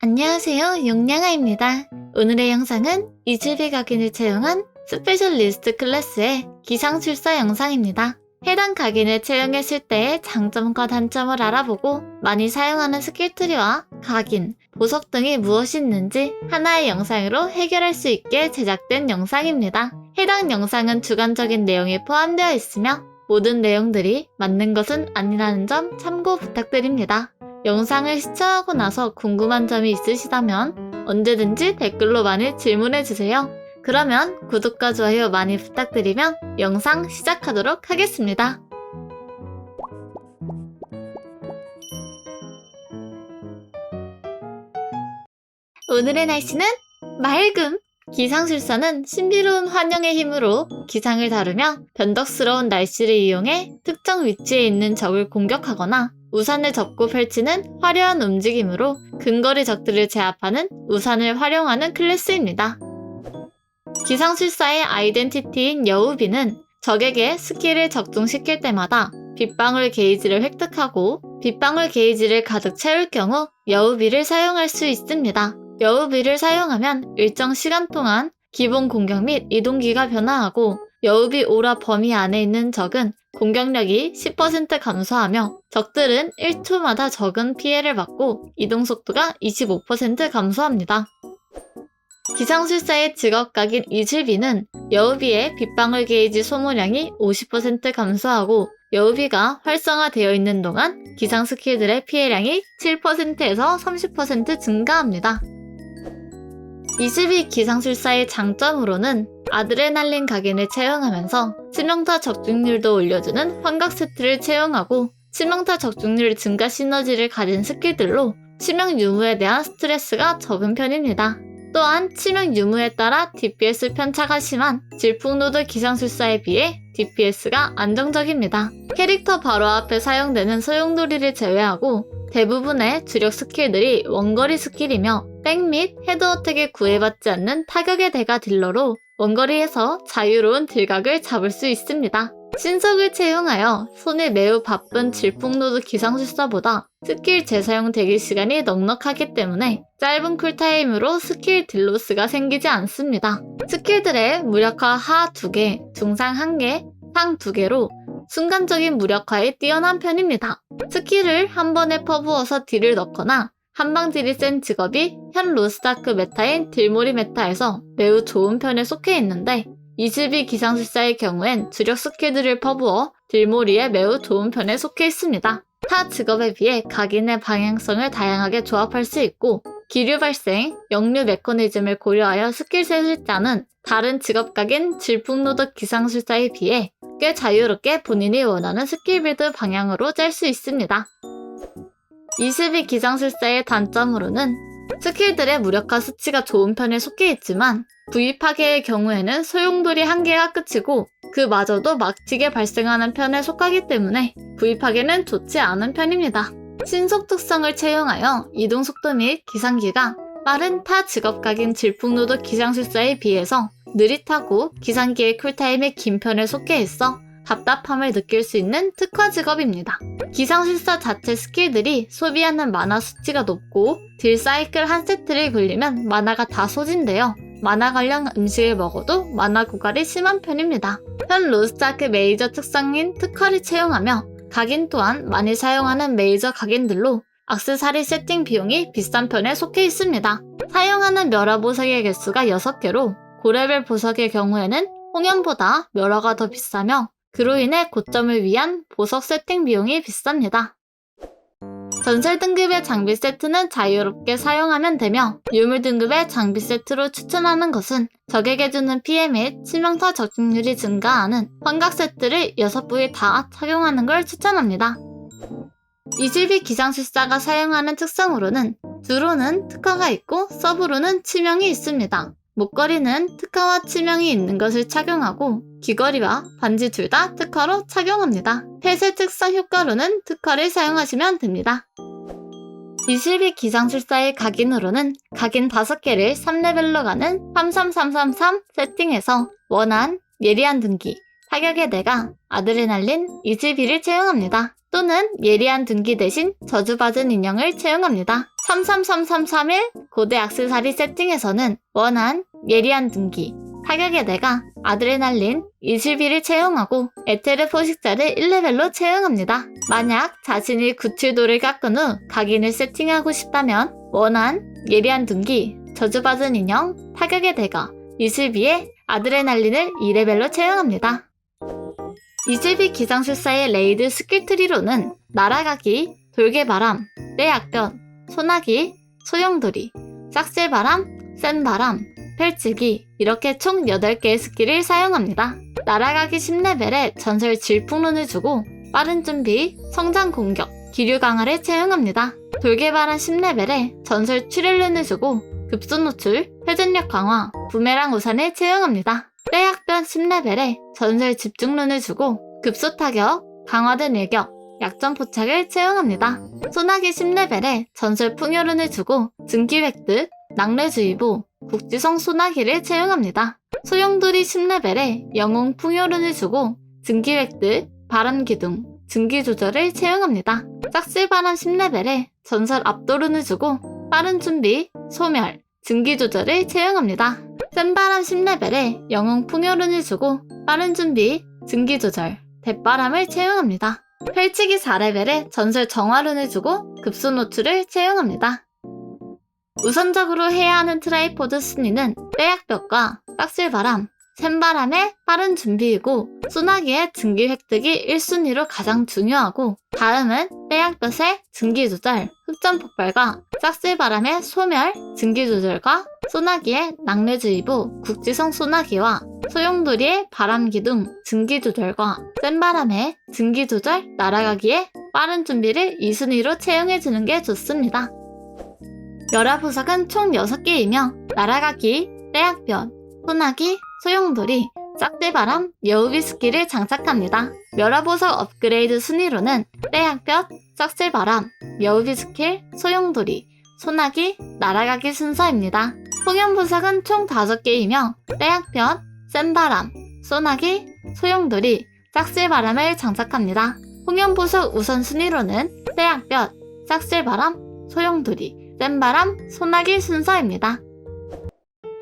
안녕하세요, 용량아입니다. 오늘의 영상은 이즈비 각인을 채용한 스페셜리스트 클래스의 기상술사 영상입니다. 해당 각인을 채용했을 때의 장점과 단점을 알아보고 많이 사용하는 스킬트리와 각인, 보석 등이 무엇이 있는지 하나의 영상으로 해결할 수 있게 제작된 영상입니다. 해당 영상은 주관적인 내용이 포함되어 있으며 모든 내용들이 맞는 것은 아니라는 점 참고 부탁드립니다. 영상을 시청하고 나서 궁금한 점이 있으시다면 언제든지 댓글로 많이 질문해주세요. 그러면 구독과 좋아요 많이 부탁드리며 영상 시작하도록 하겠습니다. 오늘의 날씨는 맑음. 기상술사는 신비로운 환영의 힘으로 기상을 다루며 변덕스러운 날씨를 이용해 특정 위치에 있는 적을 공격하거나 우산을 접고 펼치는 화려한 움직임으로 근거리 적들을 제압하는 우산을 활용하는 클래스입니다. 기상술사의 아이덴티티인 여우비는 적에게 스킬을 적중시킬 때마다 빗방울 게이지를 획득하고 빗방울 게이지를 가득 채울 경우 여우비를 사용할 수 있습니다. 여우비를 사용하면 일정 시간 동안 기본 공격 및 이동기가 변화하고 여우비 오라 범위 안에 있는 적은 공격력이 10% 감소하며 적들은 1초마다 적은 피해를 받고 이동 속도가 25% 감소합니다. 기상술사의 직업각인 이슬비는 여우비의 빗방울 게이지 소모량이 50% 감소하고 여우비가 활성화되어 있는 동안 기상 스킬들의 피해량이 7%에서 30% 증가합니다. 이슬비 기상술사의 장점으로는 아드레날린 각인을 채용하면서 치명타 적중률도 올려주는 환각 세트를 채용하고 치명타 적중률 증가 시너지를 가진 스킬들로 치명 유무에 대한 스트레스가 적은 편입니다. 또한 치명 유무에 따라 DPS 편차가 심한 질풍노드 기상술사에 비해 DPS가 안정적입니다. 캐릭터 바로 앞에 사용되는 소용돌이를 제외하고 대부분의 주력 스킬들이 원거리 스킬이며 백 및 헤드 어택에 구애받지 않는 타격의 대가 딜러로 원거리에서 자유로운 딜각을 잡을 수 있습니다. 신석을 채용하여 손이 매우 바쁜 질풍노드 기상술사보다 스킬 재사용 대기 시간이 넉넉하기 때문에 짧은 쿨타임으로 스킬 딜로스가 생기지 않습니다. 스킬들의 무력화 하 2개, 중상 1개, 상 2개로 순간적인 무력화에 뛰어난 편입니다. 스킬을 한 번에 퍼부어서 딜을 넣거나 한방 딜이 센 직업이 현 로스다크 메타인 딜모리 메타에서 매우 좋은 편에 속해 있는데 22 기상술사의 경우엔 주력 스킬들을 퍼부어 딜모리에 매우 좋은 편에 속해 있습니다. 타 직업에 비해 각인의 방향성을 다양하게 조합할 수 있고 기류 발생, 역류 메커니즘을 고려하여 스킬셋을 짜는 다른 직업 각인 질풍노드 기상술사에 비해 꽤 자유롭게 본인이 원하는 스킬 빌드 방향으로 짤 수 있습니다. 22 기상술사의 단점으로는 스킬들의 무력화 수치가 좋은 편에 속해 있지만 V 파괴의 경우에는 소용돌이 한 개가 끝이고 그마저도 막치게 발생하는 편에 속하기 때문에 V 파괴는 좋지 않은 편입니다. 신속 특성을 채용하여 이동 속도 및 기상기가 빠른 타 직업각인 질풍노드 기상술사에 비해서 느릿하고 기상기의 쿨타임이 긴 편에 속해 있어 답답함을 느낄 수 있는 특화 직업입니다. 기상술사 자체 스킬들이 소비하는 마나 수치가 높고 딜 사이클 한 세트를 굴리면 마나가 다 소진되어 마나 관련 음식을 먹어도 마나 고갈이 심한 편입니다. 현 로스트아크 메이저 특성인 특화를 채용하며 각인 또한 많이 사용하는 메이저 각인들로 악세사리 세팅 비용이 비싼 편에 속해 있습니다. 사용하는 멸화 보석의 개수가 6개로 고레벨 보석의 경우에는 홍연보다 멸화가 더 비싸며 그로 인해 고점을 위한 보석 세팅 비용이 비쌉니다. 전설 등급의 장비 세트는 자유롭게 사용하면 되며 유물 등급의 장비 세트로 추천하는 것은 적에게 주는 피해 및 치명타 적중률이 증가하는 환각 세트를 6부위 다 착용하는 걸 추천합니다. 이질비 기상술사가 사용하는 특성으로는 주로는 특화가 있고 서브로는 치명이 있습니다. 목걸이는 특화와 치명이 있는 것을 착용하고 귀걸이와 반지 둘 다 특화로 착용합니다. 폐쇄 특성 효과로는 특화를 사용하시면 됩니다. 이실비 기상술사의 각인으로는 각인 5개를 3레벨로 가는 33333 세팅해서 원한, 예리한 등기, 타격의 대가, 아드레날린, 이질비를 채용합니다. 또는 예리한 등기 대신 저주받은 인형을 채용합니다. 33331 고대 악세사리 세팅에서는 원한, 예리한 등기, 타격의 대가, 아드레날린, 이슬비를 채용하고 에테르 포식자를 1레벨로 채용합니다. 만약 자신이 97도를 깎은 후 각인을 세팅하고 싶다면 원한, 예리한 등기, 저주받은 인형, 타격의 대가, 이슬비에 아드레날린을 2레벨로 채용합니다. 이슬비 기상술사의 레이드 스킬트리로는 날아가기, 돌개바람, 떼약변, 소나기, 소용돌이, 싹쓸바람, 센바람, 펼치기 이렇게 총 8개의 스킬을 사용합니다. 날아가기 10레벨에 전설 질풍론을 주고 빠른 준비, 성장 공격, 기류 강화를 채용합니다. 돌개바람 10레벨에 전설 출혈론을 주고 급소 노출, 회전력 강화, 부메랑 우산을 채용합니다. 빼약변 10레벨에 전설 집중론을 주고 급소 타격, 강화된 일격, 약점 포착을 채용합니다. 소나기 10레벨에 전설 풍요론을 주고 증기 획득, 낙뢰주의보, 국지성 소나기를 채용합니다. 소용돌이 10레벨에 영웅 풍요론을 주고 증기 획득, 바람 기둥, 증기 조절을 채용합니다. 짝실바람 10레벨에 전설 압도론을 주고 빠른 준비, 소멸, 증기 조절을 채용합니다. 센바람 10레벨에 영웅 풍요론을 주고 빠른 준비, 증기 조절, 대바람을 채용합니다. 펼치기 4레벨에 전설 정화론을 주고 급소 노출을 채용합니다. 우선적으로 해야 하는 트라이포드 순위는 빼약벽과 빡실바람, 샘바람의 빠른 준비이고 소나기의 증기 획득이 1순위로 가장 중요하고 다음은 빼약볕의 증기 조절, 흑점 폭발과 싹쓸바람의 소멸, 증기 조절과 소나기의 낙뢰주의보, 국지성 소나기와 소용돌이의 바람 기둥, 증기 조절과 센바람의 증기 조절, 날아가기에 빠른 준비를 2순위로 채용해주는 게 좋습니다. 열화보석은 총 6개이며 날아가기, 빼약변, 소나기, 소용돌이, 짝대바람, 여우비 스킬을 장착합니다. 멸화보석 업그레이드 순위로는 빼약볕, 짝실바람, 여우비 스킬, 소용돌이, 소나기, 날아가기 순서입니다. 홍연보석은 총 5개이며 빼약볕, 센바람, 소나기, 소용돌이, 짝실바람을 장착합니다. 홍연보석 우선 순위로는 빼약볕, 짝실바람, 소용돌이, 센바람, 소나기 순서입니다.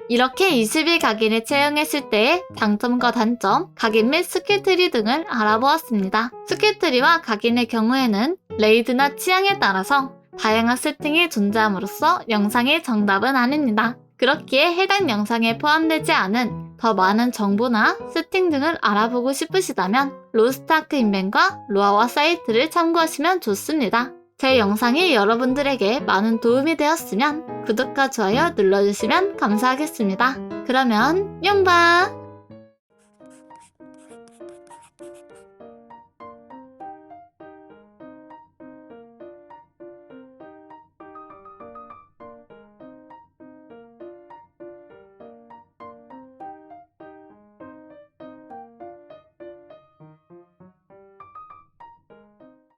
이렇게 20일 각인을 채용했을 때의 장점과 단점, 각인 및 스킬트리 등을 알아보았습니다. 스킬트리와 각인의 경우에는 레이드나 취향에 따라서 다양한 세팅이 존재함으로써 영상의 정답은 아닙니다. 그렇기에 해당 영상에 포함되지 않은 더 많은 정보나 세팅 등을 알아보고 싶으시다면 로스트아크 인벤과 로아와 사이트를 참고하시면 좋습니다. 제 영상이 여러분들에게 많은 도움이 되었으면 구독과 좋아요 눌러주시면 감사하겠습니다. 그러면 영바!